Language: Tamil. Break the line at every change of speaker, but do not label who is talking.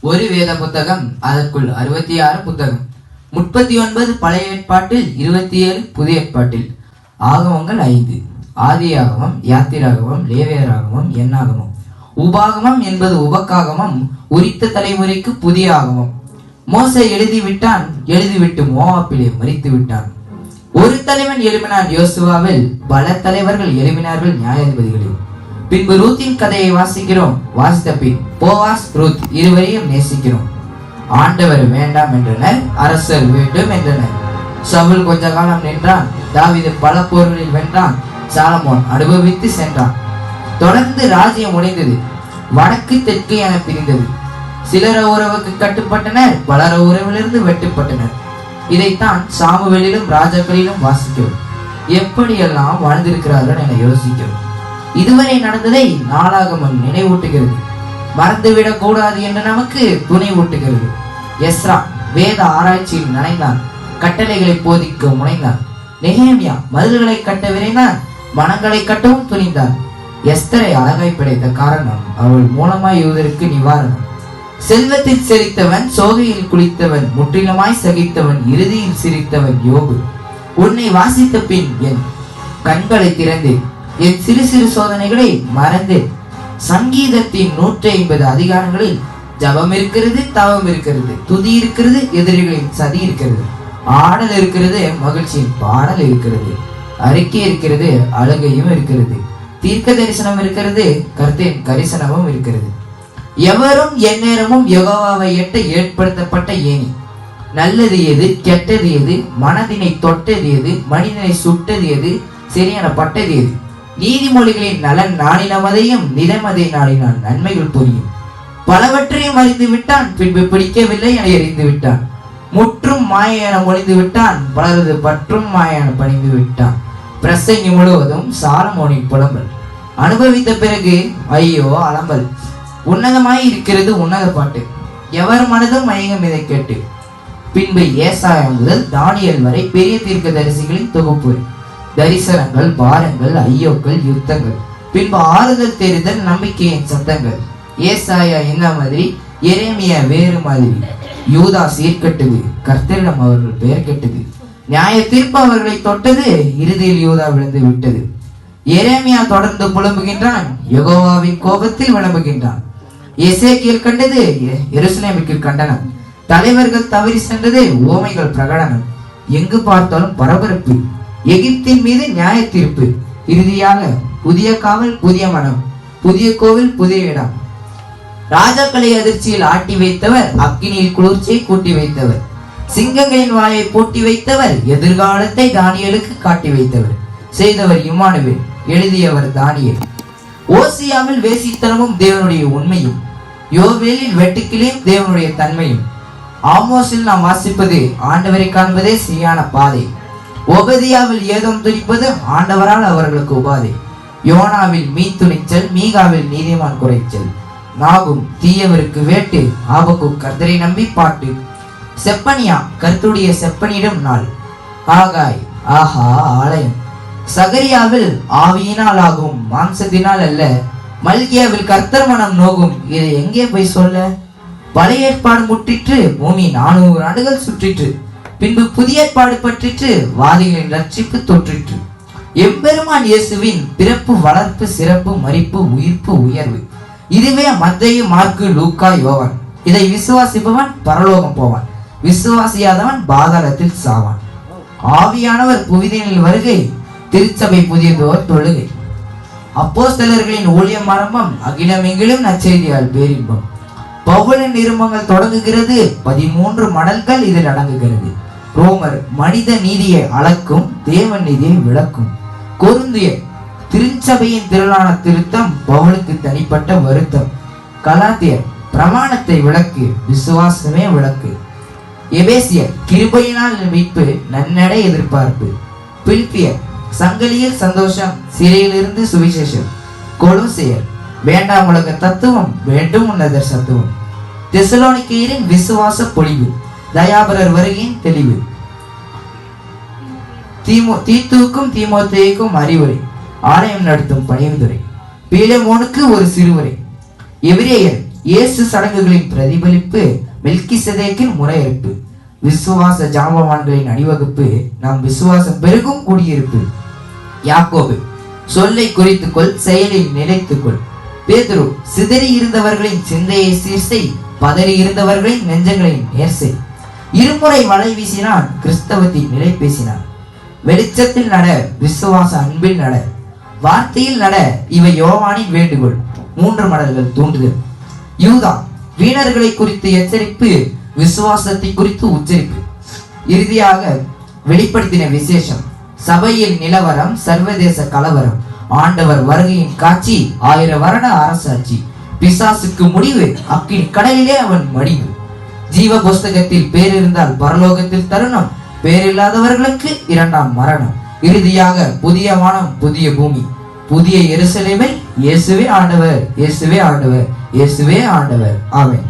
ஒரு வேத புத்தகம் அதற்குள் அறுபத்தி ஆறு புத்தகம். முப்பத்தி ஒன்பது பழைய ஏற்பாட்டில் இருபத்தி ஏழு புதிய ஏற்பாட்டில். ஆகமங்கள் ஐந்து. ஆதியாகவும் யாத்திராகவும் லேவியராகவும் எண்ணாகவும் உபாகமம் என்பது உபக்காகமம் உரித்த தலைமுறைக்கு புதிய ஆகமம் மோசே எழுதிவிட்டான் எழுதிவிட்டு மோவாப்பிலே மறித்து விட்டான் ஒரு தலைவன் எழுப்பினான் யோசுவாவில் பல தலைவர்கள் எழுப்பினார்கள் நியாயாதிபதிகளில் பின்பு ரூத்தின் கதையை வாசிக்கிறோம். வாசித்த பின் போவாஸ் ரூத் இருவரையும் நேசிக்கிறோம். ஆண்டவர் வேண்டாம் என்றனர் அரசர் வேண்டும் என்றனர். சவுல் கொஞ்ச காலம் நின்றான் தாவீது பல போர்களில் வென்றான் சாலமோன் அனுபவித்து சென்றான். தொடர்ந்து ராஜ்யம் உடைந்தது. வடக்கு தெற்கு என பிரிந்தது. சிலர உறவுக்கு கட்டுப்பட்டனர் பலர உறவிலிருந்து வெட்டுப்பட்டனர். இதைத்தான் சாமுவேலிலும் ராஜாக்களிலும் வாசிக்கிறோம். எப்படியெல்லாம் வாழ்ந்திருக்கிறார்கள் என யோசிக்கிறோம். இதுவரை நடந்ததை நாளாகமம் நினைவூட்டுகிறது. மறந்துவிடக் கூடாது என்று நமக்கு துணை ஊட்டுகிறது. எஸ்ரா வேத ஆராய்ச்சியில் நனைந்தான் கட்டளைகளை போதிக்க முனைந்தான். நெகேமியா மதில்களை கட்ட விரைந்தான் மனங்களை கட்டவும் துணிந்தான். எஸ்தரை அழகாய் படைத்த காரணம் அவள் மூலமாய் யூதருக்கு நிவாரணம். செல்வத்தில் செழித்தவன் சோகையில் குளித்தவன் முற்றிலுமாய் சகித்தவன் இறுதியில் சிரித்தவன் யோபு. உன்னை வாசித்த பின் என் கண்களை திறந்தேன். என் சிறு சிறு சோதனைகளை மறந்தேன். சங்கீதத்தின் நூற்றி ஐம்பது அதிகாரங்களில் ஜபம் இருக்கிறது தவம் இருக்கிறது துதி இருக்கிறது எதிரிகளின் சதி இருக்கிறது. ஆடல் இருக்கிறது மகிழ்ச்சியின் பாடல் இருக்கிறது. அறிக்கை இருக்கிறது அழுகையும் இருக்கிறது. தீர்க்க தரிசனம் இருக்கிறது கர்த்தரின் கரிசனமும் இருக்கிறது. எவரும் எந்நேரமும் யோகாவை எட்ட ஏற்படுத்தப்பட்ட ஏணி. நல்லது எது கெட்டது எது மனதினை தொட்டது எது மனிதனை சுட்டது எது சரியான பட்டது எது? நீதிமொழிகளின் நலன் நாடினமதையும் நிலைமதை நாடினான் நன்மைகள் புரியும். பலவற்றையும் அறிந்து விட்டான் பின்பு பிடிக்கவில்லை என எறிந்து விட்டான். முற்றும் மாய என விட்டான் பலரது பற்றும் மாய என பணிந்து விட்டான். பிரசங்கி முழுவதும் சாரமோனி புலம்பல். அனுபவித்த பிறகு ஐயோ அலம்பல். உன்னதமாய் இருக்கிறது உன்னத பாட்டு. எவர் மனதும் மயங்கும் இதை கேட்டு. பின்பு ஏசாயம் முதல் தானியல் வரை பெரிய தீர்க்க தரிசிகளின் தொகுப்பு. தரிசனங்கள் பாரங்கள் ஐயோக்கள் யுத்தங்கள். பின்பு ஆறுதல் தெரிதல் நம்பிக்கையின் சத்தங்கள். ஏசாயா என்ன மாதிரி? எரேமியா வேறு மாதிரி. யூதா சீர்கட்டுது கர்த்தரிடம் அவர்கள் பெயர் கெட்டது. நியாய தீர்ப்பு அவர்களை தொட்டது இறுதியில் யூதா விழுந்து விட்டது. எரேமியா தொடர்ந்து புலம்புகின்றான் யகோவாவின் கோபத்தில் விளம்புகின்றான். எசேக்கியல் கண்டது எ- எருசலேமுக்கு கண்டனம். தலைவர்கள் தவறி சென்றது ஓமைகள் பிரகடனம். எங்கு பார்த்தாலும் பரபரப்பு. எகிப்தின் மீது நியாய தீர்ப்பு. இறுதியாக புதிய காவல் புதிய மனம். புதிய கோவில் புதிய இடம். ராஜாக்களை அதிர்ச்சியில் ஆட்டி வைத்தவர் அக்கினியில் குளிர்ச்சியை கூட்டி வைத்தவர். சிங்கங்களின் வாயை பூட்டி வைத்தவர் எதிர்காலத்தை தானியலுக்கு காட்டி வைத்தவர். செய்தவர் இம்மானுவேல் எழுதியவர் தானியல். ஓசியாவில் வேசித்தனமும் தேவனுடைய உண்மையும். யோவேலில் வெட்டுக்கிளையும் தேவனுடைய தன்மையும். ஆமோஸில் நாம் வாசிப்பது ஆண்டவரை காண்பதே சரியான பாதை. ஒபதியாவில் ஏதம் துணிப்பது ஆண்டவரால் அவர்களுக்கு உபாதை. யோனாவில் மீ துணிச்சல் மீகாவில் நீதிமான் குறைச்சல். நாகும் தீயவருக்கு வேட்டு ஆபக்கு கர்தரை நம்பி பாட்டு. செப்பனியா கர்த்துடைய செப்பனிடம் நாள். ஆகாய் ஆஹா ஆலயம். சகரியாவில் ஆவியினால் ஆகும் மாம்சத்தினால் அல்ல. மல்கியாவில் கர்த்தர் மனம் நோகும். இதை எங்கே போய் சொல்ல? பழைய ஏற்பாடு முற்றிற்று பூமி நானூறு ஆண்டுகள் சுற்றிற்று. பின்பு புதிய ஏற்பாடு பற்றிற்று வாதிகளின் ரட்சிப்பு தொற்றிற்று. எம்பெருமான் இயேசுவின் பிறப்பு வளர்ப்பு சிறப்பு மறிப்பு உயிர்ப்பு உயர்வு. இதுவே மத்திய மார்க்கு லூக்கா யோவன். இதை விசுவாசிப்பவன் பரலோகம் போவான். விசுவாசியாதவன் பாதாளத்தில் சாவான். ஆவியானவர் புவிதனில் வருகை திருச்சபை புதியதோர் தொழுகை. அப்போஸ்தலர்களின் ஊழியம் ஆரம்பம் அகிலமெங்கிலும் நச்செய்தியால் பேரின்பம். பவுலின் நிருமங்கள் தொடங்குகிறது பதிமூன்று மடல்கள் இதில் அடங்குகிறது. ரோமர் மனித நீதியை அளக்கும் தேவ நீதியை விளக்கும். கொருந்திய திருச்சபையின் திரளான திருத்தம் பவுலுக்கு தனிப்பட்ட வருத்தம். கலாத்தியர் பிரமாணத்தை விளக்கு விசுவாசமே விளக்கு. எபேசியர் கிருபையினால் மீட்பு நன்னடை எதிர்பார்ப்பு. பில்பியர் சங்கலியில் சந்தோஷம் சிறையிலிருந்து சுவிசேஷம். கொலுசியர் வேண்டாம் உலக தத்துவம் வேண்டும் உன்னதர் சத்துவம். தெசலோனிக்கேயரின் விசுவாச பொழிவு தயாபரர் வருகையின் தெளிவு. தீமோ தீத்துவுக்கும் தீமோத்தேயுக்கும் அறிவுரை ஆலயம் நடத்தும் பணிந்துரை. பீலமோனுக்கு ஒரு சிறுவரை. எபிரேயர் இயேசு சடங்குகளின் பிரதிபலிப்பு மெல்கிசதேக்கின் முறையிருப்பு விசுவாச ஜாம்பவான்களின் அணிவகுப்பு நாம் விசுவாசம் பெருகும் குடியிருப்பு. யாக்கோபு சொல்லை குறித்துக்கொள் செயலில் நிலைத்துக்கொள். பேதுரு சிதறி இருந்தவர்களின் சிந்தையை சீர்செய் பதறி இருந்தவர்களின் நெஞ்சங்களின் நேர்சை இருமுறை மழை வீசினான் கிறிஸ்தவத்தில் நிலை பேசினான். வெளிச்சத்தில் நட விசுவாச அன்பில் நட. வார்த்தையில் நட இவை யோவானின் வேண்டுகோள். மூன்று மடல்கள் தூண்டுதல். யூதா வீணர்களை குறித்து எச்சரிப்பு விசுவாசத்தை குறித்து உச்சரிப்பு. இறுதியாக வெளிப்படுத்தின விசேஷம் சபையில் நிலவரம் சர்வதேச கலவரம். ஆண்டவர் வருகையின் காட்சி ஆயிர வருட அரசாட்சி. பிசாசுக்கு முடிவு அக்கின் கடலிலே அவன் மடிவு. ஜீவ புஸ்தகத்தில் பேர் இருந்தால் பரலோகத்தில் தருணம் பேரில்லாதவர்களுக்கு இரண்டாம் மரணம். இறுதியாக புதிய வானம் புதிய பூமி. புதிய எருசலேமை இயேசுவே ஆண்டவர் இயேசுவே ஆண்டவர். இயேசுவே ஆண்டவர். ஆமென்.